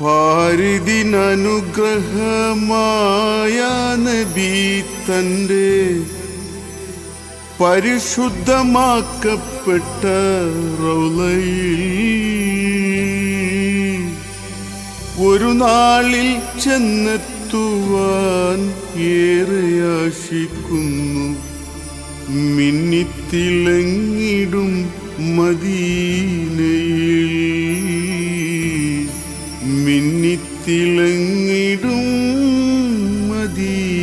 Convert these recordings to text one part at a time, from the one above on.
പാരിതിനനുഗ്രഹമായ നബി തന്റെ പരിശുദ്ധമാക്കപ്പെട്ട റൗലയിൽ ഒരു നാളിൽ ചെന്നെത്തുവാൻ ഏറെ ആശിക്കുന്നു. മിന്നിത്തിളങ്ങിടും മദീനയിൽ. മിന്നിത്തിളങ്ങിടും മദീനയിൽ.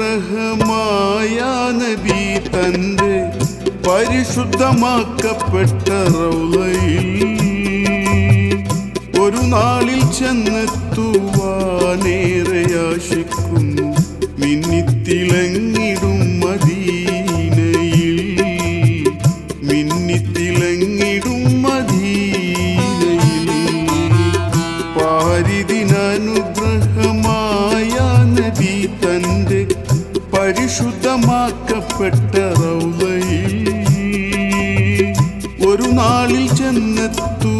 പാരിതിനനുഗ്രഹമായ നബി തന്റെ പരിശുദ്ധമാക്കപ്പെട്ട റൗലയിൽ ഒരു നാളിൽ ചെന്നെത്തുവാനേറെ ആശിക്കുന്നു. മിന്നിത്തിളങ്ങിടും മദീനയിൽ. മിന്നിത്തിളങ്ങിടും മദീനയിൽ. പാരിതിനനുഗ്രഹമായ നബി തന്റെ പരിശുദ്ധമാക്കപ്പെട്ട റൗലയിൽ ഒരു നാളിൽ ചെന്നെത്തുവാനേറെ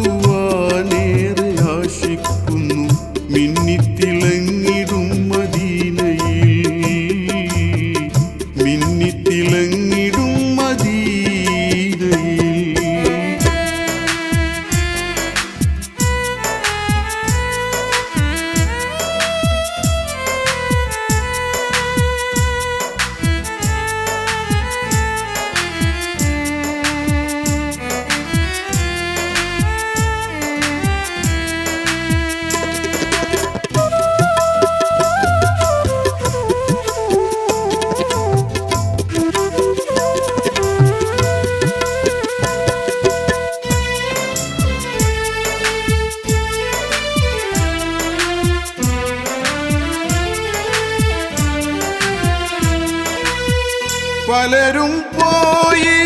പലരും പോയി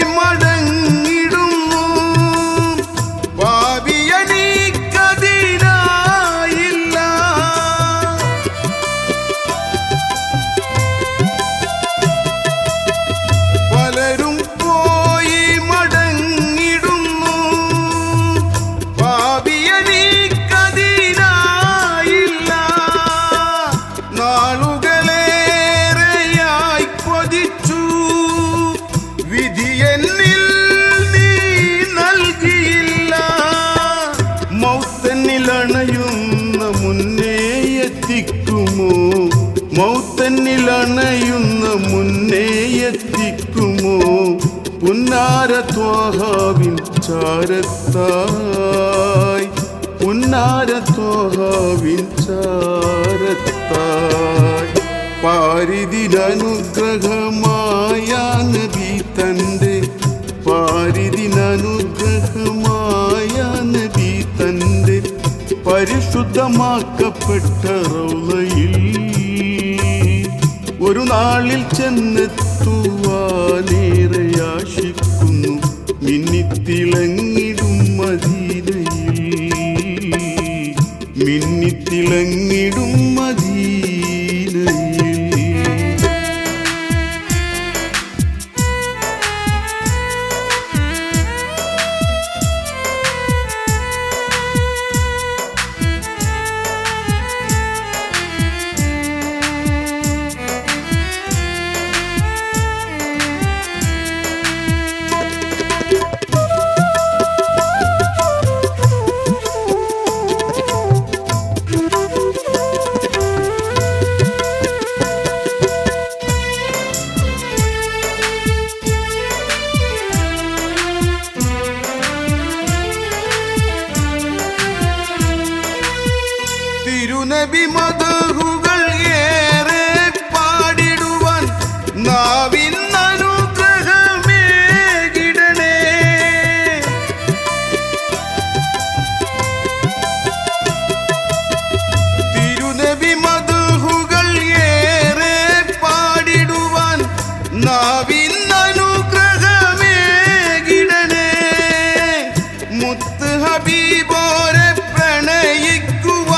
പുന്നാര ത്വാഹാവിൻ ചാരത്തായി. പുന്നാര ത്വാഹാവിൻ ചാരത്തായി. പാരിതിനനുഗ്രഹമായ നബി തന്റെ പാരിതിനനുഗ്രഹമായ നബി തന്റെ പരിശുദ്ധമാക്കപ്പെട്ട റൗലയിൽ ഒരു നാളിൽ ചെന്നെത്തുവാനേറെ ആശിക്കുന്നു മിന്നിത്തിളങ്ങിടും മദീനയിൽ. മിന്നിത്തിളങ്ങിടും നാവിന്നനുഗ്രഹമേകിടനേ മുത്ത് ഹബീബോരെ പ്രണയിക്കുവാൻ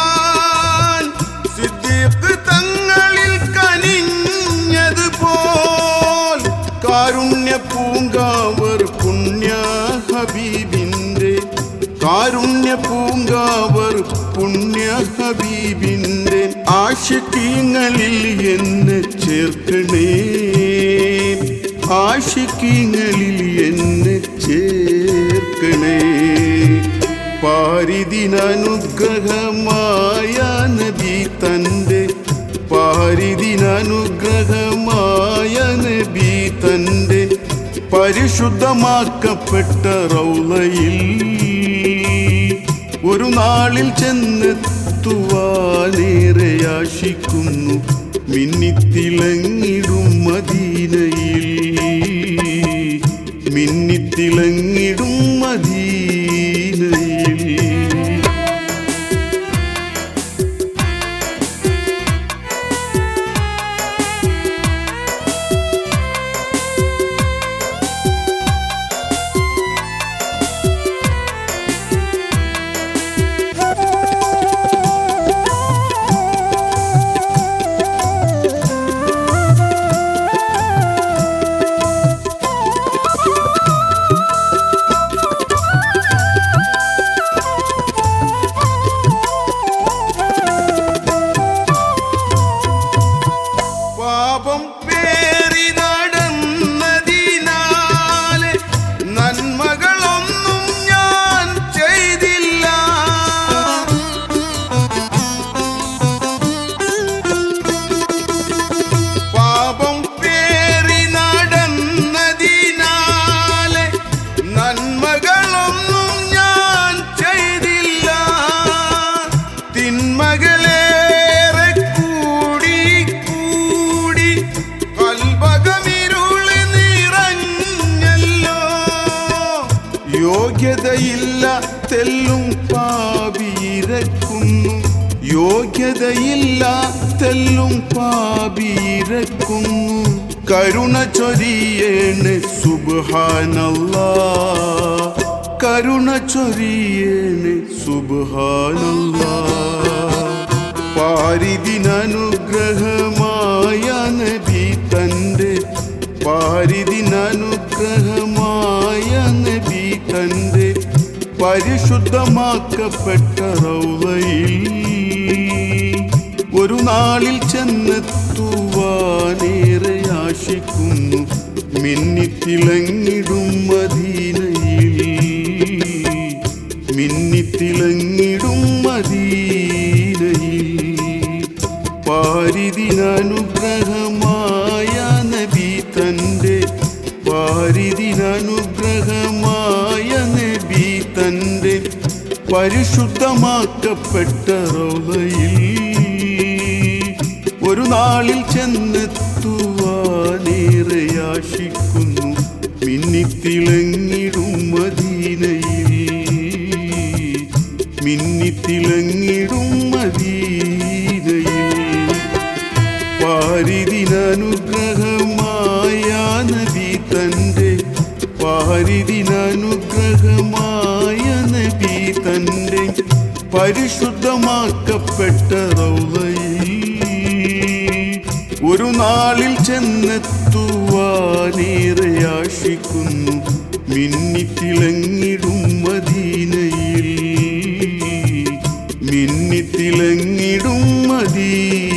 സിദ്ദീഖ് തങ്ങളിൽ കനിഞ്ഞത് കാരുണ്യ പൂങ്കാവർ പുണ്യ ഹബീബിന്റെ കാരുണ്യ പൂങ്കാവർ ആശിക്കീങ്ങളിൽ എന്നെ ചേർക്കണേ. ആശിക്കീങ്ങളിൽ എന്നെ ചേർക്കണേ. പാരിദിനനുഗ്രഹമായ നബി തന്റെ പാരിദിനനുഗ്രഹമായ നബി തന്റെ പരിശുദ്ധമാക്കപ്പെട്ട റൗലയിൽ ഒരു നാളിൽ ചെന്നെത്തുവാനേറെ ആശിക്കുന്നു. മിന്നിത്തിളങ്ങിടും മദീനയിൽ. മിന്നിത്തിളങ്ങിടും മദീനയിൽ. പാപം യോഗ്യതയില്ല തെല്ലും പാപിയിരക്കുന്നു യോഗ്യതയില്ല തെല്ലും പാപിയിരക്കുന്നു കരുണ ചൊരിയേണ് സുബ്ഹാനല്ലാ. കരുണ ചൊരിയേണ് സുബ്ഹാനല്ലാ. പാരിദിനനുഗ്രഹമായ നദി തന്റെ പാരിദിനനുഗ്രഹ തന്റെ പരിശുദ്ധമാക്കപ്പെട്ട റൗലയിൽ ഒരു നാളിൽ ചെന്നെത്തുവാനേറെ ആശിക്കുന്നു മിന്നിത്തിളങ്ങിടും മദീനയിൽ. മിന്നിത്തിളങ്ങിടും മദീനയിൽ. പാരിദിനനുഗ്രഹമായ പരിശുദ്ധമാക്കപ്പെട്ട റൗലയിൽ ഒരു നാളിൽ ചെന്നെത്തുവാനേറെയാശിക്കുന്നു മിന്നിത്തിളങ്ങിടും മദീനയിൽ. മിന്നിത്തിളങ്ങിടും മദീനയിൽ. പാരിദിനനുഗ്രഹമായ നദി തന്റെ പാരിദിനനുഗ്രഹമായ പരിശുദ്ധമാക്കപ്പെട്ട റൗലയിൽ ഒരു നാളിൽ ചെന്നെത്തുവാനേറെ ആശിക്കുന്നു. മിന്നിത്തിളങ്ങിടും മദീനയിൽ. മിന്നിത്തിളങ്ങിടും മദീന